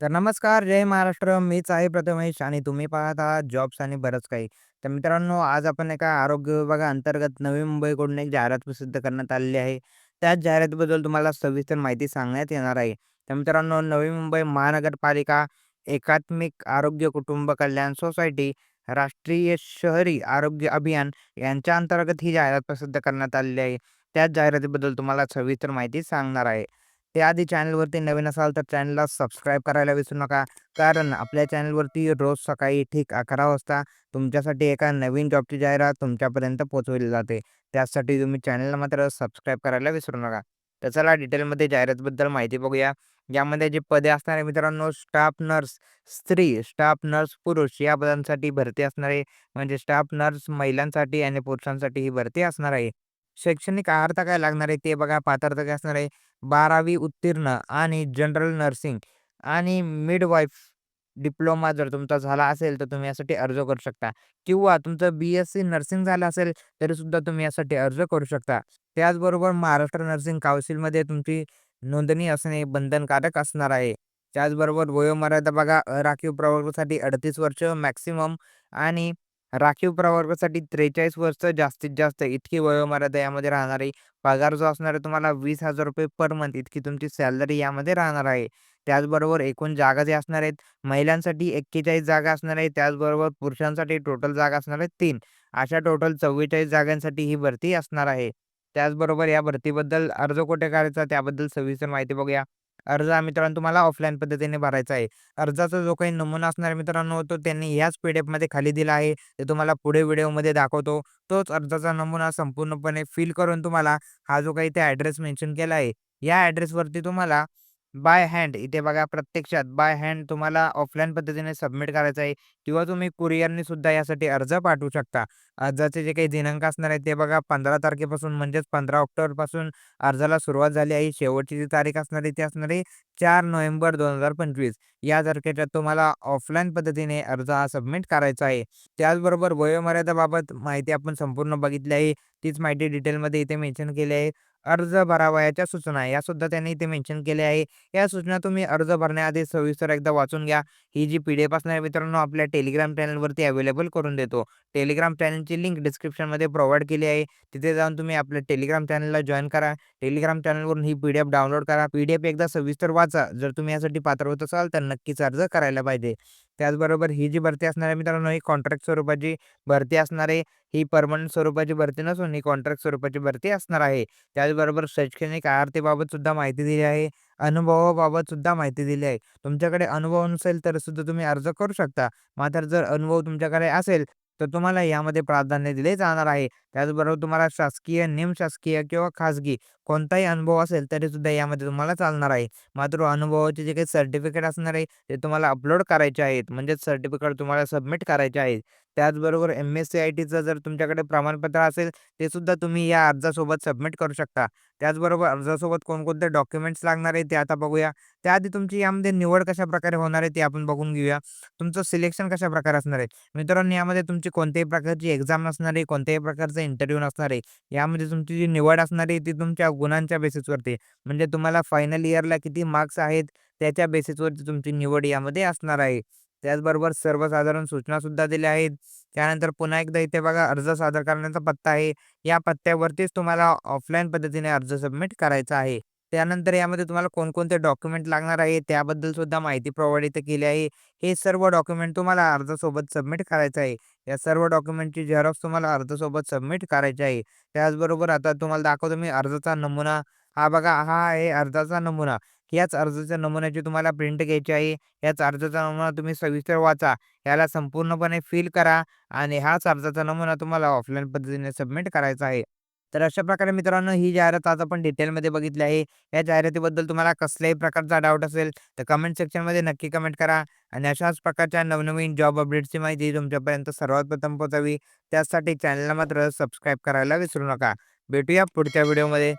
तर नमस्कार, जय महाराष्ट्र. मीच आहे प्रथमेश आणि तुम्ही पाहत आहात जॉब्स आणि बरंच काही. तर मित्रांनो, आज आपण एका आरोग्य विभागाअंतर्गत नवी मुंबईकडून एक जाहिरात प्रसिद्ध करण्यात आलेली आहे. त्याच जाहिरातीबद्दल तुम्हाला सविस्तर माहिती सांगण्यात येणार आहे. तर मित्रांनो, नवी मुंबई महानगरपालिका एकात्मिक आरोग्य कुटुंब कल्याण सोसायटी, राष्ट्रीय शहरी आरोग्य अभियान यांच्या अंतर्गत ही जाहिरात प्रसिद्ध करण्यात आलेली आहे. त्याच जाहिरातीबद्दल तुम्हाला सविस्तर माहिती सांगणार आहे. त्याआधी चॅनलवरती नवीन असाल तर चॅनलला सबस्क्राईब करायला विसरू नका. कारण आपल्या चॅनलवरती रोज सकाळी ठीक 11 वाजता तुमच्यासाठी एका नवीन जॉबची जाहिरात तुमच्यापर्यंत पोहोचवली जाते. त्यासाठी तुम्ही चॅनलला मात्र सबस्क्राईब करायला विसरू नका. तर चला डिटेलमध्ये जाहिरातीबद्दल माहिती बघूया. यामध्ये जे पदे असणार आहे मित्रांनो, स्टाफ नर्स स्त्री, स्टाफ नर्स पुरुष या पदांसाठी भरती असणारे म्हणजे स्टाफ नर्स महिलांसाठी आणि पुरुषांसाठी ही भरती असणार आहे. शैक्षणिक अर्थ काय लागणार आहे ते बघा. पात्रता काय असणार आहे, 12वी उत्तीर्ण आणि जनरल नर्सिंग आणि मिडवाईफ डिप्लोमा जर तुमचा झाला असेल, तर तुम्ही यासाठी अर्ज करू शकता किंवा तुमचं बी-एस-सी नर्सिंग झालं असेल, तरीसुद्धा तुम्ही यासाठी अर्ज करू शकता. त्याचबरोबर महाराष्ट्र नर्सिंग काउन्सिलमध्ये तुमची नोंदणी असणे बंधनकारक असणार आहे. त्याचबरोबर वयोमर्यादा बघा, राखीव प्रवर्गासाठी 38 वर्ष मॅक्सिमम आणि राखीव प्रवर्गासाठी 43 वर्ष जास्तीत जास्त इतकी वयोमर्यादा यामध्ये राहणार आहे. पगार जो असणार आहे तुम्हाला ₹20,000 पर मंथ इतकी तुमची सॅलरी यामध्ये राहणार आहे. त्याचबरोबर एकूण जागा ज्या असणार आहेत, महिलांसाठी 41 जागा असणार आहे त्याचबरोबर पुरुषांसाठी टोटल जागा असणार आहेत 3. अशा टोटल 44 जागांसाठी ही भरती असणार आहे. त्याचबरोबर या भरतीबद्दल अर्ज कुठे करायचा त्याबद्दल सविस्तर माहिती बघूया. अर्ज हा मित्रांनो तुम्हाला ऑफलाईन पद्धतीने भरायचा आहे. अर्जाचा जो काही नमुना असणार मित्रांनो, तो त्यांनी याच पी-डी-एफमध्ये खाली दिला आहे. ते तुम्हाला पुढे व्हिडिओमध्ये दाखवतो. तोच अर्जाचा नमुना संपूर्णपणे फिल करून तुम्हाला हा जो काही ते ॲड्रेस मेन्शन केला आहे, या ॲड्रेसवरती तुम्हाला बाय हँड इथे बघा प्रत्यक्षात बाय हँड तुम्हाला ऑफलाईन पद्धतीने सबमिट करायचं आहे किंवा तुम्ही कुरिअरने सुद्धा यासाठी अर्ज पाठवू शकता. अर्जाचे जे काही दिनांक असणार आहे ते बघा 15 तारखेपासून म्हणजेच 15 ऑक्टोबरपासून अर्जाला सुरुवात झाली आहे. शेवटची जी तारीख असणार आहे ती असणार आहे 4 नोव्हेंबर 2025 या तारखेच्या तुम्हाला ऑफलाईन पद्धतीने अर्ज हा सबमिट करायचा आहे. त्याचबरोबर वयोमर्यादेबाबत माहिती आपण संपूर्ण बघितली आहे. तीच माहिती डिटेलमध्ये इथे मेन्शन केली आहे. अर्ज भरावयाच्या सूचना यासुद्धा त्यांनी इथे मेन्शन केल्या आहे. या सूचना तुम्ही अर्ज भरण्याआधी सविस्तर एकदा वाचून घ्या. ही जी पी-डी-एफ असणार मित्रांनो आपल्या टेलिग्राम चॅनलवरती अवेलेबल करून देतो. टेलिग्राम चॅनलची लिंक डिस्क्रिप्शनमध्ये प्रोव्हाइड केली आहे. तिथे जाऊन तुम्ही आपल्या टेलिग्राम चॅनलला जॉईन करा. टेलिग्राम चॅनलवरून ही पी-डी-एफ डाउनलोड करा. पी-डी-एफ एकदा सविस्तर वाचा. जर तुम्ही यासाठी पात्र होत असाल तर नक्कीच अर्ज करायला पाहिजे. त्याचबरोबर ही जी भरती असणार आहे मित्रांनो ही कॉन्ट्रॅक्ट स्वरूपाची भरती असणार आहे. ही परमनंट स्वरूपाची भरती नसून ही कॉन्ट्रॅक्ट स्वरूपाची भरती असणार आहे. त्याचबरोबर शैक्षणिक अर्हतेबाबत सुद्धा माहिती दिली आहे. अनुभवाबाबत सुद्धा माहिती दिली आहे. तुमच्याकडे अनुभव नसेल तर सुद्धा तुम्ही अर्ज करू शकता. मात्र जर अनुभव तुमच्याकडे असेल, तर तुम्हाला यामध्ये प्राधान्य दिले जाणार आहे. त्याचबरोबर तुम्हाला शासकीय, निमशासकीय किंवा खाजगी कोणताही अनुभव असेल तरीसुद्धा यामध्ये तुम्हाला चालणार आहे. मात्र अनुभवाचे जे काही सर्टिफिकेट असणार आहे ते तुम्हाला अपलोड करायचे आहेत. म्हणजेच सर्टिफिकेट तुम्हाला सबमिट करायचे आहेत. त्याचबरोबर एम-एस-सी-आय-टीचं जर तुमच्याकडे प्रमाणपत्र असेल ते सुद्धा तुम्ही या अर्जासोबत सबमिट करू शकता. त्याचबरोबर अर्जासोबत कोणकोणते डॉक्युमेंट्स लागणार आहे ते आता बघूया. त्याआधी तुमची यामध्ये निवड कशाप्रकारे होणार आहे ते आपण बघून घेऊया. तुमचं सिलेक्शन कशाप्रकारे असणार आहे. मित्रांनो यामध्ये तुमची कोणत्याही प्रकारची एक्झाम नसणार आहे, कोणत्याही प्रकारचं इंटरव्ह्यू नसणार आहे. यामध्ये तुमची जी निवड असणार आहे ती तुमच्या गुणांच्या बेसिसवरती म्हणजे तुम्हाला फायनल इयरला किती मार्क्स आहेत त्याच्या बेसिसवरती तुमची निवड यामध्ये असणार आहे. त्याचबरोबर सर्वसाधारण सूचना सुद्धा दिल्या आहेत. त्यानंतर पुन्हा एकदा इथे बघा अर्ज सादर करण्याचा पत्ता आहे. या पत्त्यावरतीच तुम्हाला ऑफलाईन पद्धतीने अर्ज सबमिट करायचा आहे. त्यानंतर यामध्ये तुम्हाला कोणकोणते डॉक्युमेंट लागणार आहे त्याबद्दल सुद्धा माहिती प्रोव्हाइड इथे केली आहे. हे सर्व डॉक्युमेंट तुम्हाला अर्जासोबत सबमिट करायचं आहे. या सर्व डॉक्युमेंटची झेरॉक्स तुम्हाला अर्जासोबत सबमिट करायची आहे. त्याचबरोबर आता तुम्हाला दाखवतो मी अर्जाचा नमुना. हा बघा हा आहे अर्जाचा नमुना. याच अर्जाच्या नमुन्याची तुम्हाला प्रिंट घ्यायची आहे. याच अर्जाचा नमुना तुम्ही सविस्तर वाचा. याला संपूर्णपणे फिल करा आणि हाच अर्जाचा नमुना तुम्हाला ऑफलाईन पद्धतीने सबमिट करायचा आहे. तर अशा प्रकारे मित्रांनो ही जाहिरात आज आपण डिटेलमध्ये बघितली आहे. या जाहिरातीबद्दल तुम्हाला कसल्याही प्रकारचा डाऊट असेल तर कमेंट सेक्शनमध्ये नक्की कमेंट करा आणि अशाच प्रकारच्या नवनवीन जॉब अपडेट्सची माहिती तुमच्यापर्यंत सर्वात प्रथम पोहोचावी त्यासाठी चॅनलला मात्र सबस्क्राईब करायला विसरू नका. भेटूया पुढच्या व्हिडिओमध्ये.